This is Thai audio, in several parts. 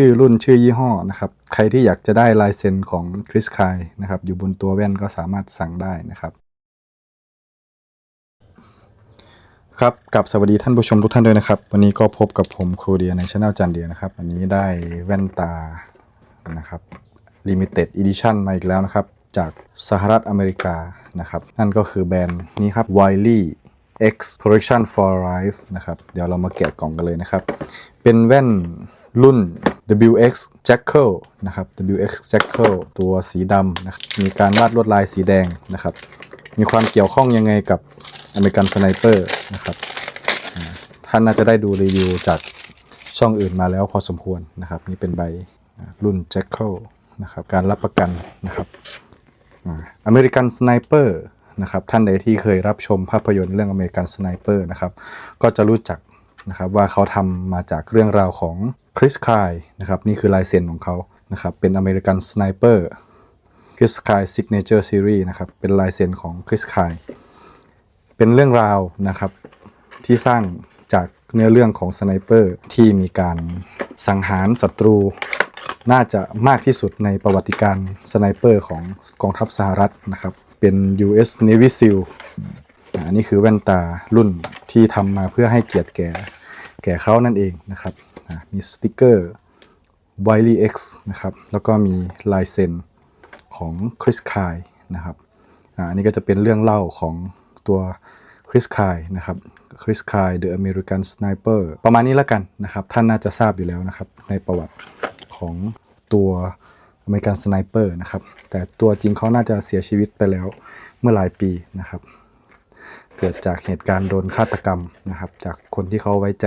ชื่อรุ่นชื่อยี่ห้อนะครับ ใครที่อยากจะได้ลายเซ็นของคริสคายนะครับ อยู่บนตัวแว่นก็สามารถสั่งได้นะครับ ครับกับสวัสดีท่านผู้ชมทุกท่านด้วยนะครับ วันนี้ก็พบกับผมครูเดียในช anel จันเดียนะครับ วันนี้ได้แว่นตานะครับ Limited Edition มาอีกแล้วนะครับ จากสหรัฐอเมริกานะครับ นั่นก็คือแบรนด์นี้ครับ Wiley X Protection for Life นะครับ เดี๋ยวเรามาแกะกล่องกันเลยนะครับ เป็นแว่น รุ่น WX Jackal นะครับ WX Jackal ตัวสีดำนะครับมีการวาดลวดลายสีแดงนะครับ มีความเกี่ยวข้องยังไงกับอเมริกันสไนเปอร์นะครับท่านน่าจะได้ดูรีวิวจากช่องอื่นมาแล้วพอสมควรนะครับ นี่เป็นใบรุ่น Jackal นะครับ การรับประกันนะครับอเมริกันสไนเปอร์นะครับท่านใดที่เคยรับชมภาพยนตร์เรื่องอเมริกันสไนเปอร์นะครับก็จะรู้จัก นะครับว่าเขาทำมาจากเรื่องราวของคริสคายนะครับนี่คือลายเซ็นของเขานะครับเป็นอเมริกันสไนเปอร์คริสคายซิกเนเจอร์ซีรีส์นะครับเป็นลายเซ็นของคริสคายเป็นเรื่องราวนะครับที่สร้างจากเนื้อเรื่องของสไนเปอร์ที่มีการสังหารศัตรู น่าจะมากที่สุดในประวัติการสไนเปอร์ของกองทัพสหรัฐนะครับเป็น US Navy SEAL อันนี้คือแว่นตารุ่นที่ทำมาเพื่อให้เกียรติแก่ แก่เขานั่นเองนะครับมีสติกเกอร์ Wiley X นะครับแล้วก็มีลายเซ็นของคริสคายนะครับอันนี้ก็จะเป็นเรื่องเล่าของตัวคริสคายนะครับคริสคาย The American Sniper ประมาณนี้แล้วกันนะครับ ท่านน่าจะทราบอยู่แล้วนะครับในประวัติของตัวอเมริกันสไนเปอร์นะครับแต่ตัวจริงเขาน่าจะเสียชีวิตไปแล้วเมื่อหลายปีนะครับ เกิดจากเหตุการณ์โดนฆาตกรรมนะครับ จากคนที่เขาไว้ใจ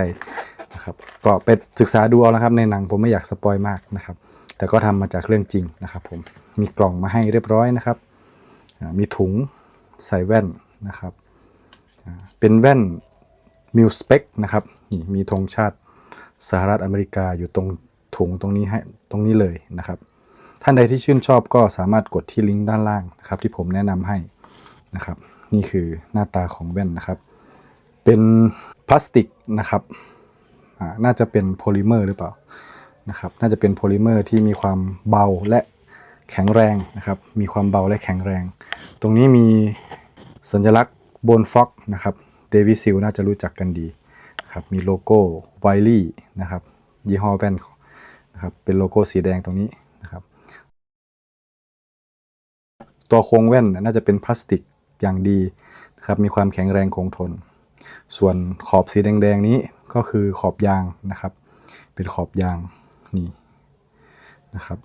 นะครับ ก็ไปศึกษาดูเอานะครับในหนังผมไม่อยากสปอยมากนะครับ แต่ก็ทำมาจากเรื่องจริงนะครับผมมีกล่องมาให้เรียบร้อยนะครับ มีถุงใส่แว่นนะครับ เป็นแว่นมิวสเปกนะครับนี่มีธงชาติสหรัฐอเมริกาอยู่ตรงถุงตรงนี้ให้ตรงนี้เลยนะครับ ท่านใดที่ชื่นชอบก็สามารถกดที่ลิงก์ด้านล่างนะครับที่ผมแนะนำให้ นะครับ นี่คือหน้าตาของแว่นนะครับ เป็นพลาสติกนะครับน่าจะเป็นโพลิเมอร์หรือเปล่านะครับน่าจะเป็นโพลิเมอร์ที่มีความเบาและแข็งแรงนะครับ มีความเบาและแข็งแรง ตรงนี้มีสัญลักษณ์บนฟ็อกนะครับเดวิซิลน่าจะรู้จักกันดีครับมีโลโก้ไวลี่นะครับยี่ห้อแว่นนะครับเป็นโลโก้สีแดงตรงนี้นะครับตัวโครงแว่นน่าจะเป็นพลาสติก อย่างดีนะครับมีความแข็งแรงคงทน ส่วนขอบสีแดงๆนี้ก็คือขอบยางนะครับ เป็นขอบยางนี่นะครับ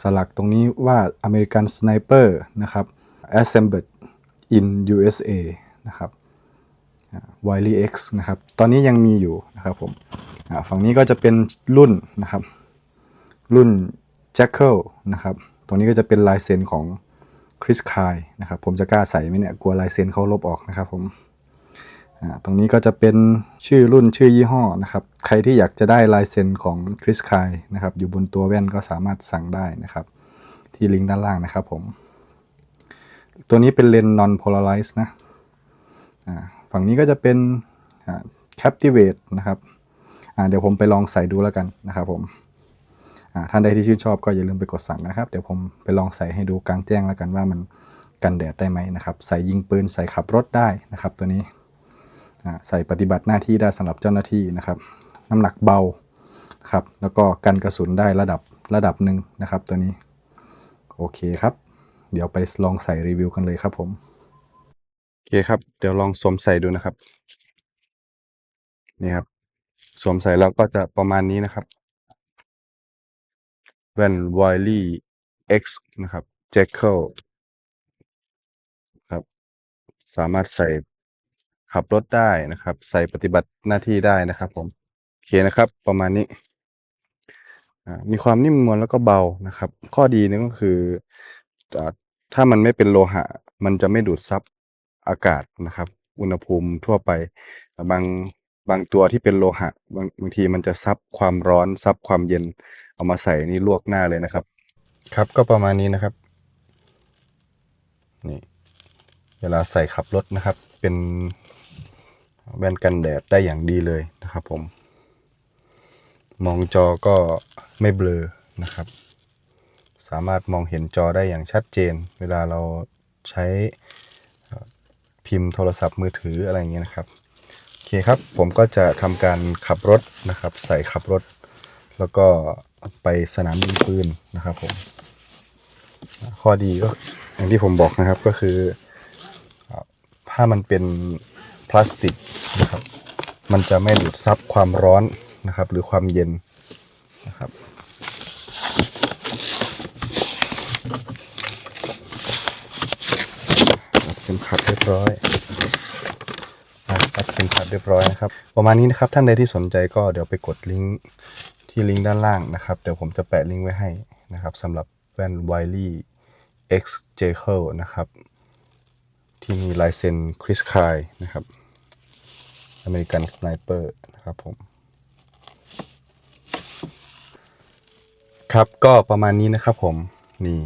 สลักตรงนี้ว่า American Sniper นะครับ Assembled in USA นะครับ Wiley X นะครับ ตอนนี้ยังมีอยู่นะครับผมฝั่งนี้ก็จะเป็นรุ่นนะครับ รุ่น Jackal นะครับ ตรงนี้ก็จะเป็นลายเซ็นของ Chris Kyle นะครับผมจะกล้าใส่ไหมเนี่ยกลัวลายเซ็นเขาลบออกนะครับผมตรงนี้ก็จะเป็นชื่อรุ่นชื่อยี่ห้อนะครับ ใครที่อยากจะได้ลายเซ็นของคริสคายนะครับอยู่บนตัวแว่นก็สามารถสั่งได้นะครับ ที่ลิงก์ด้านล่างนะครับผม ตัวนี้เป็นเลนส์ non polarize นะฝั่งนี้ก็จะเป็นอ่า captivate นะครับเดี๋ยวผมไปลองใส่ดูแล้วกันนะครับผม ท่านใดที่ชื่นชอบก็อย่าลืมไปกดสั่งนะครับ เดี๋ยวผมไปลองใส่ให้ดูกลางแจ้งแล้วกันว่ามันกันแดดได้ไหมนะครับ ใส่ยิงปืนใส่ขับรถได้นะครับ ตัวนี้ใส่ปฏิบัติหน้าที่ได้สำหรับเจ้าหน้าที่นะครับ น้ำหนักเบาครับแล้วก็กันกระสุนได้ระดับระดับหนึ่งนะครับ ตัวนี้โอเคครับ เดี๋ยวไปลองใส่รีวิวกันเลยครับผมโอเคครับ เดี๋ยวลองสวมใส่ดูนะครับนี่ครับสวมใส่แล้วก็จะประมาณนี้นะครับ แว่น Wiley X นะครับ Jackal ครับ สามารถใส่ขับรถได้นะครับ ใส่ปฏิบัติหน้าที่ได้นะครับ ผมโอเคนะครับ ประมาณนี้มีความนิ่มนวลแล้วก็เบานะครับ ข้อดีนี่ก็คือถ้ามันไม่เป็นโลหะ มันจะไม่ดูดซับอากาศนะครับ อุณหภูมิทั่วไป บางบางตัวที่เป็นโลหะ บางบางทีมันจะซับความร้อนซับความเย็น เอามาใส่นี่ลวกหน้าเลยนะครับ ครับก็ประมาณนี้นะครับ นี่ เวลาใส่ขับรถนะครับ เป็นแว่นกันแดดได้อย่างดีเลยนะครับ ผม มองจอก็ไม่เบลอนะครับ สามารถมองเห็นจอได้อย่างชัดเจน เวลาเราใช้พิมพ์โทรศัพท์มือถืออะไรอย่างเงี้ยนะครับโอเคครับ ผมก็จะทำการขับรถนะครับ ใส่ขับรถ แล้วก็ ไปสนามยิงปืนนะครับผม ข้อดีก็อย่างที่ผมบอกนะครับก็คือ ถ้ามันเป็นพลาสติกนะครับ มันจะไม่ดูดซับความร้อนนะครับ หรือความเย็นนะครับรัดเข็มขัดเรียบร้อยอะรัดเข็มขัดเรียบร้อยนะครับ ประมาณนี้นะครับท่านใดที่สนใจก็เดี๋ยวไปกดลิงก์ ที่ลิงก์ด้านล่างนะครับ เดี๋ยวผมจะแปะลิงก์ไว้ให้นะครับสำหรับแว่น Wiley X j c l นะครับ ที่มีลายเซ็นคริสคายนะครับอเมริกันสไนเปอร์นะครับผม ครับก็ประมาณนี้นะครับผม นี่